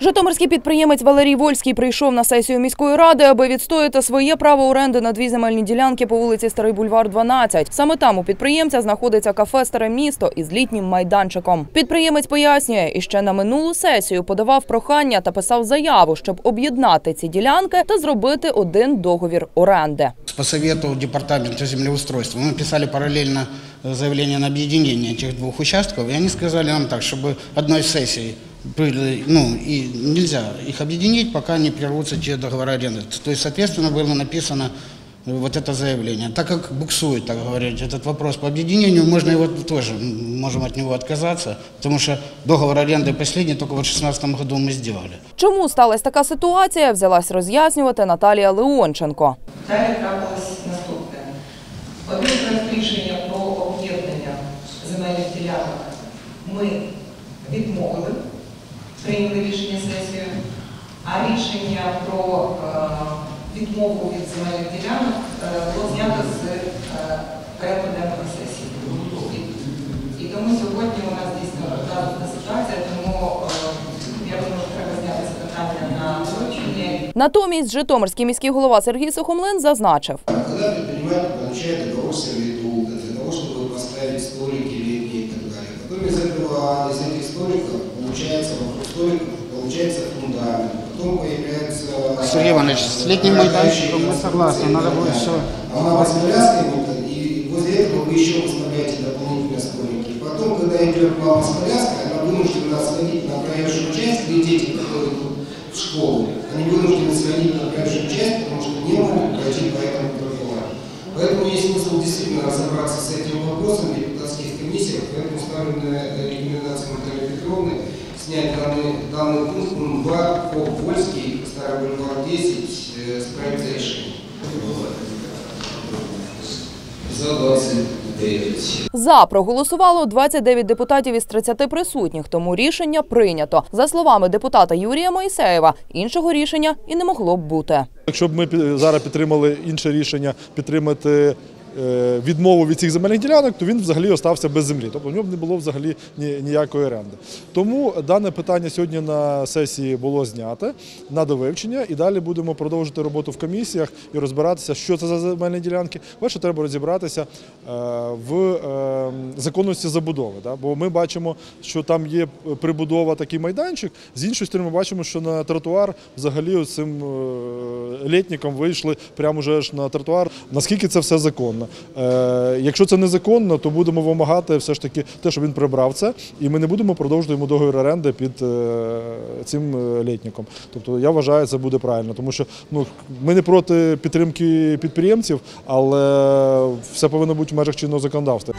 Житомирський підприємець Валерій Вольський прийшов на сесію міської ради, аби відстояти своє право оренди на дві земельні ділянки по вулиці Старий Бульвар, 12. Саме там у підприємця знаходиться кафе Старе місто із літнім майданчиком. Підприємець пояснює, і ще на минулу сесію подавав прохання та писав заяву, щоб об'єднати ці ділянки та зробити один договір оренди. По совету департамента землеустройства мы писали параллельно э, заявление на объединение этих двух участков, и они сказали нам так, чтобы одной сессии были, ну, и нельзя их объединить, пока не прервутся те договоры аренды. То есть, соответственно, было написано э, вот это заявление. Так как буксует, так говорить, этот вопрос по объединению, можно его тоже, м, можем от него отказаться, потому что договор аренды последний только в 2016 году мы сделали. Чому сталася така ситуація, взялась роз'яснювати Наталія Леонченко. Далі трапилось наступне. Один проект рішення рішення сесії, а рішення про е, відмову від земельних ділянок е, було знято з е, порядку денного сесії. І, і тому сьогодні у нас дійсно трапилася ситуація, тому е, я думаю, що треба зняти це питання на вручення. Натомість Житомирський міський голова Сергій Сухомлин зазначив. Когда предприниматель получает договор с сервитута для того, чтобы поставить столики летние и так далее. Потом из этого, из этих столиков получается вокруг столиков получается фундамент. Потом появляется... Сергей Иванович, с летним майданчиком мы согласны, надо будет все А у вас будет, и возле этого вы еще поставляете дополнительные столики. Потом, когда идет мама с коляской, она вынуждена сходить на проезжую часть, где дети, которые идут в школу, они вынуждены сходить на проезжую часть, потому что не могут пройти по этому тротуару. Поэтому есть смысл действительно разобраться с этим вопросом в депутатских комиссиях, поэтому ставлю на рекомендацию Натальи Петровны снять данный, данный пункт пункт 2 по Вольский, Старый бульвар 10 э, с проекта решения. За 29. За проголосувало 29 депутатів із 30 присутніх, тому рішення прийнято. За словами депутата Юрія Моїсеєва, іншого рішення і не могло б бути. Якщо б ми пі- зараз підтримали інше рішення підтримати е, відмову від цих земельних ділянок, то він взагалі остався без землі. Тобто в нього не було взагалі ні- ніякої оренди. Тому дане питання сьогодні на сесії було знято на довивчення, і далі будемо продовжити роботу в комісіях і розбиратися, що це за земельні ділянки. Перше, треба розібратися е, в е, законності забудови. Бо ми бачимо, що там є прибудова такий майданчик. З іншої сторони, ми бачимо, що на тротуар взагалі цим літником вийшли прямо вже на тротуар. Наскільки це все законно? Е, якщо це незаконно, то будемо вимагати все ж таки те, щоб він прибрав це, і ми не будемо продовжувати йому договір оренди під е, цим е, літником. Тобто я вважаю, це буде правильно, тому що ну ми не проти підтримки підприємців, але все повинно бути в межах чинного законодавства.